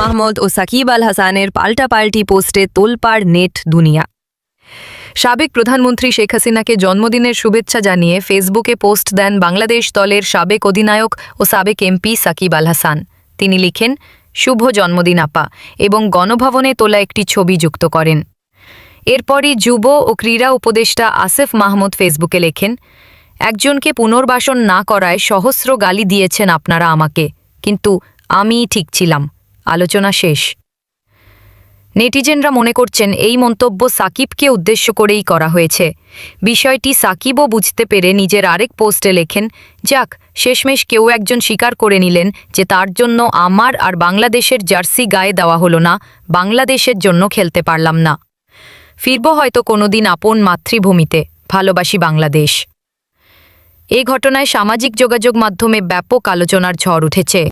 মাহমুদ ও সাকিব আল হাসানের পাল্টাপাল্টি পোস্টে তোলপাড় নেট দুনিয়া। সাবেক প্রধানমন্ত্রী শেখ হাসিনাকে জন্মদিনের শুভেচ্ছা জানিয়ে ফেসবুকে পোস্ট দেন বাংলাদেশ দলের সাবেক অধিনায়ক ও সাবেক এমপি সাকিব আল হাসান তিনি লিখেন, শুভ জন্মদিন, আপা, এবং গণভবনে তোলা একটি ছবি যুক্ত করেন। এরপরই যুব ও ক্রীড়া উপদেষ্টা আসিফ মাহমুদ ফেসবুকে লেখেন, একজনকে পুনর্বাসন না করায় সহস্র গালি দিয়েছেন আপনারা আমাকে, কিন্তু আমিই ঠিক ছিলাম। আলোচনা শেষ। নেটিজেনরা মনে করছেন এই মন্তব্য সাকিবকে উদ্দেশ্য করেই করা হয়েছে। বিষয়টি সাকিবও বুঝতে পেরে নিজের আরেক পোস্টে লেখেন, যাক, শেষমেশ কেউ একজন স্বীকার করে নিলেন যে তার জন্য আমার আর বাংলাদেশের জার্সি গায়ে দেওয়া হলো না, বাংলাদেশের জন্য খেলতে পারলাম না। ফিরব হয়তো কোনোদিন আপন মাতৃভূমিতে, ভালোবাসি বাংলাদেশ। এ ঘটনায় সামাজিক যোগাযোগ মাধ্যমে ব্যাপক আলোচনার ঝড় উঠেছে।